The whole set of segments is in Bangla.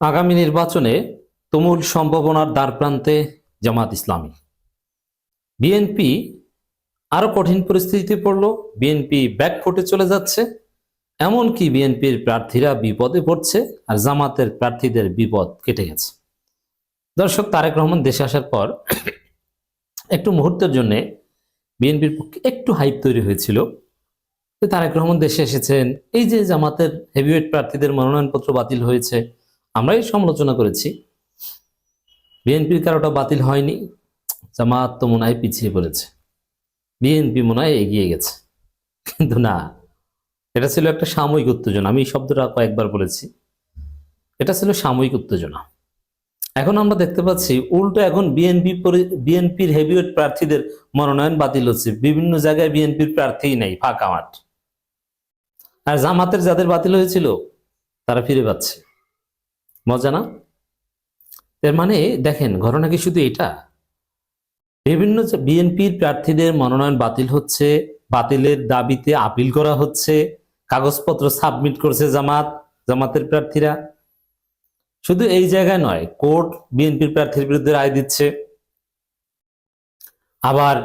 আগামী নির্বাচনে তুমুল সম্ভাবনার দ্বারপ্রান্তে জামাত ইসলামী। বিএনপি আরও কঠিন পরিস্থিতিতে পড়ল, বিএনপি ব্যাকফুটে চলে যাচ্ছে, এমনকি বিএনপির প্রার্থীরা বিপদে পড়ছে আর জামাতের প্রার্থীদের বিপদ কেটে গেছে। দর্শক, তারেক রহমান দেশে আসার পর একটু মুহূর্তের জন্য বিএনপির পক্ষে একটু হাইপ তৈরি হয়েছিল। তারেক রহমান দেশে এসেছেন, এই যে জামাতের হেভিওয়েট প্রার্থীদের মনোনয়নপত্র বাতিল হয়েছে আমরাই সমালোচনা করেছি। বিএনপির কারোটা বাতিল হয়নি, জামাত তো মনে হয় পিছিয়ে পড়েছে। বিএনপি মনে হয় এগিয়ে গেছে। কিন্তু না, এটা ছিল একটা সাময়িক উত্তেজনা। আমি এই শব্দটা কয়েকবার বলেছি। এটা ছিল সাময়িক উত্তেজনা। এখন আমরা দেখতে পাচ্ছি, উল্টো এখন বিএনপি বিএনপির হেভিওয়েট প্রার্থীদের মনোনয়ন বাতিল হচ্ছে। বিভিন্ন জায়গায় বিএনপির প্রার্থী নেই, ফাঁকা মাঠ। আর জামাতের যাদের বাতিল হয়েছিল, তারা ফিরে পাচ্ছে। মজা না? এর মানে দেখেন, ঘটনা কি শুধু এটা? বিভিন্ন বিএনপির প্রার্থীদের মনোনয়ন বাতিল হচ্ছে, বাতিলের দাবিতে আপিল করা হচ্ছে, কাগজপত্র সাবমিট করছে জামাত, জামাতের প্রার্থীরা। শুধু এই জায়গায় নয়, কোর্ট বিএনপির প্রার্থীর বিরুদ্ধে রায় দিচ্ছে। আবার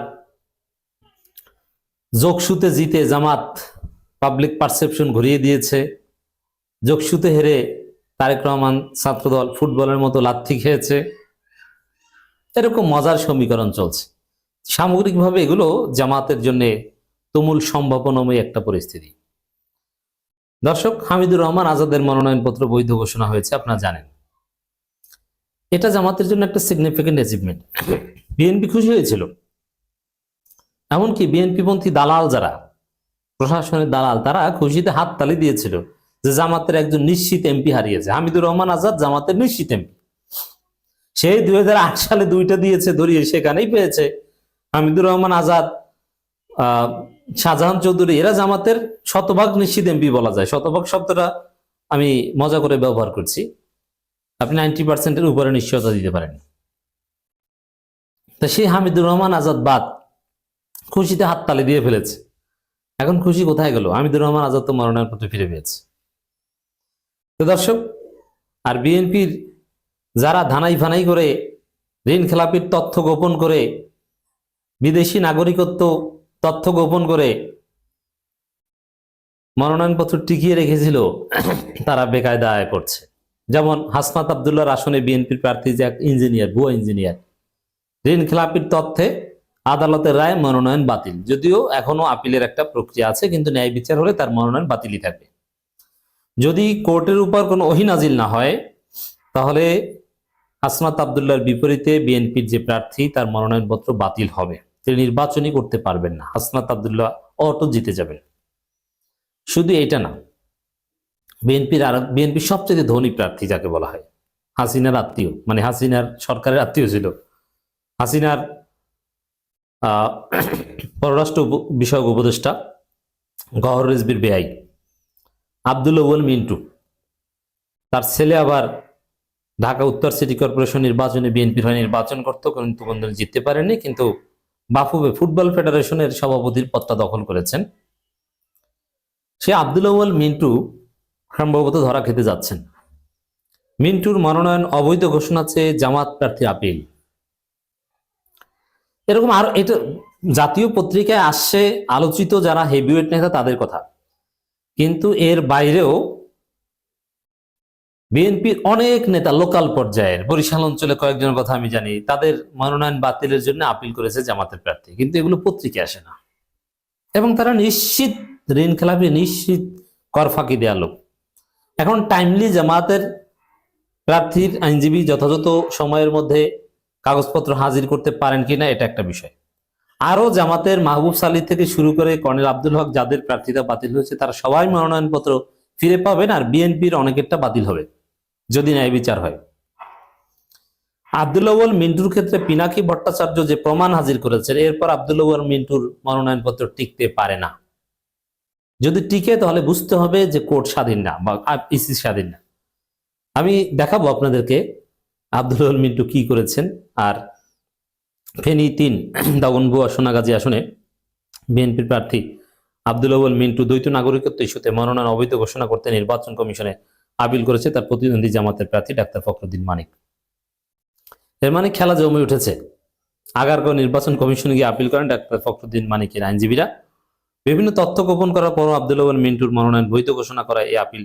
যোগসুতে জিতে জামাত পাবলিক পারসেপশন ঘুরিয়ে দিয়েছে। যোগসুতে হেরে তারেক রহমান ছাত্রদল ফুটবলের মতো লাথি খেয়েছে। এরকম মজার সমীকরণ চলছে। সামগ্রিকভাবে এগুলো জামাতের জন্য তুমুল সম্ভাবনাময় একটা পরিস্থিতি। দর্শক, হামিদুর রহমান আজাদের মনোনয়নপত্র বৈধ ঘোষণা হয়েছে, আপনারা জানেন। এটা জামাতের জন্য একটা সিগনিফিকেন্ট অ্যাচিভমেন্ট বিএনপি খুশি হয়েছিল। এমনকি বিএনপি পন্থী দালাল যারা, প্রশাসনের দালাল, তারা খুশিতে হাততালি দিয়েছিল। যে জামাতের একজন নিশ্চিত এমপি হারিয়েছে। হামিদুর রহমান আজাদ জামাতের নিশ্চিত এমপি। সেই দুই হাজার আট সালে দুইটা দিয়েছে, ধরিয়ে সেখানেই পেয়েছে। হামিদুর রহমান আজাদ শাহজাহান চৌধুরী, এরা জামাতের শতভাগ নিশ্চিত এমপি বলা যায়। শতভাগ শব্দটা আমি মজা করে ব্যবহার করছি। আপনি নাইনটি পার্সেন্টের উপরে নিশ্চয়তা দিতে পারেন। তা সেই হামিদুর রহমান আজাদ বাদ খুশিতে হাততালি দিয়ে ফেলেছে। এখন খুশি কোথায় গেল? হামিদুর রহমান আজাদ তো মনোনয়নপত্র ফিরে পেয়েছে। তো দর্শক, আর বিএনপির যারা ধানাই ফানাই করে, ঋণ খেলাপির তথ্য গোপন করে, বিদেশি নাগরিকত্ব তথ্য গোপন করে মনোনয়নপত্র টিকিয়ে রেখেছিল, তারা বেকায়দায় করছে। যেমন হাসনাত আবদুল্লাহর আসনে বিএনপির প্রার্থী যে এক ইঞ্জিনিয়ার, ভুয়া ইঞ্জিনিয়ার, ঋণ খেলাপির তথ্যে আদালতের রায় মনোনয়ন বাতিল। যদিও এখনও আপিলের একটা প্রক্রিয়া আছে, কিন্তু ন্যায় বিচার হলে তার মনোনয়ন বাতিলই থাকবে। যদি কোর্টের উপর কোনো অহিনাজিল না হয়, তাহলে হাসনাত আবদুল্লাহর বিপরীতে বিএনপির যে প্রার্থী, তার মনোনয়নপত্র বাতিল হবে। তিনি নির্বাচনই করতে পারবেন না। হাসনাত আবদুল্লাহ অটো জিতে যাবেন। শুধু এটা না, বিএনপির আর বিএনপির সবচেয়ে ধনী প্রার্থী যাকে বলা হয়, হাসিনার আত্মীয় মানে হাসিনার সরকারের আত্মীয় ছিল। হাসিনার পররাষ্ট্র বিষয়ক উপদেষ্টা গহর রেজবির বেআই আব্দুল আউয়াল মিন্টু। তার ছেলে আবার ঢাকা উত্তর সিটি কর্পোরেশন নির্বাচনে বিএনপির হয়ে নির্বাচন করতো, কিন্তু কোনদিন জিততে পারেনি, কিন্তু বাফুবে ফুটবল ফেডারেশনের সভাপতির পদটা দখল করেছেন। সে আব্দুল আউয়াল মিন্টু সম্ভবত ধরা খেতে যাচ্ছেন। মিন্টুর মনোনয়ন অবৈধ ঘোষণা চেয়ে জামাত প্রার্থী আপিল। এরকম আর এটা জাতীয় পত্রিকায় আসছে আলোচিত যারা হেভিওয়েট নেতা তাদের কথা। কিন্তু এর বাইরেও বিএনপির অনেক নেতা লোকাল পর্যায়ের, বরিশাল অঞ্চলে কয়েকজনের কথা আমি জানি, তাদের মনোনয়ন বাতিলের জন্য আপিল করেছে জামাতের প্রার্থী, কিন্তু এগুলো পত্রিকায় আসে না। এবং তারা নিশ্চিত, ঋণ খেলাপি নিশ্চিত কর ফাঁকি দেওয়া লোক। এখন টাইমলি জামাতের প্রার্থীর আইনজীবী যথাযথ সময়ের মধ্যে কাগজপত্র হাজির করতে পারেন কিনা, এটা একটা বিষয়। আরও জামাতের মাহবুব সালি থেকে শুরু করে কর্নেল আব্দুল হক যাদের প্রার্থীতা বাতিল হয়েছে, তারা সবাই মনোনয়নপত্র ফিরে পাবেন আর বিএনপির অনেকেরটা বাতিল হবে, যদি ন্যায় বিচার হয়। আব্দুল আউয়াল মিন্টুর ক্ষেত্রে পিনাকি ভট্টাচার্য যে প্রমাণ হাজির করেছেন, এরপর আব্দুল আউয়াল মিন্টুর মনোনয়নপত্র টিকতে পারে না। যদি টিকে, তাহলে বুঝতে হবে যে কোর্ট স্বাধীন না বা ইসি স্বাধীন না। আমি দেখাবো আপনাদেরকে আব্দুল মিন্টু কি করেছেন আর ফেনী তিন দাগনবুয়া সোনাগাজী আসনে বিএনপির প্রার্থী আব্দুল আউয়াল মিন্টু দ্বৈত নাগরিকত্ব ইস্যুতে মনোনয়ন অবৈধ ঘোষণা করতে নির্বাচন কমিশনে আপিল করেছে তার প্রতিদ্বন্দ্বী জামাতের প্রার্থী ডাক্তার ফখরুদ্দিন মানিক। এর মানে খেলা জমে উঠেছে। আগারগাঁও নির্বাচন কমিশনে গিয়ে আপিল করেন ডাক্তার ফখরুদ্দিন মানিকের আইনজীবীরা। বিভিন্ন তথ্য গোপন করার পরও আব্দুল মিন্টুর মনোনয়ন বৈধ ঘোষণা করা এই আপিল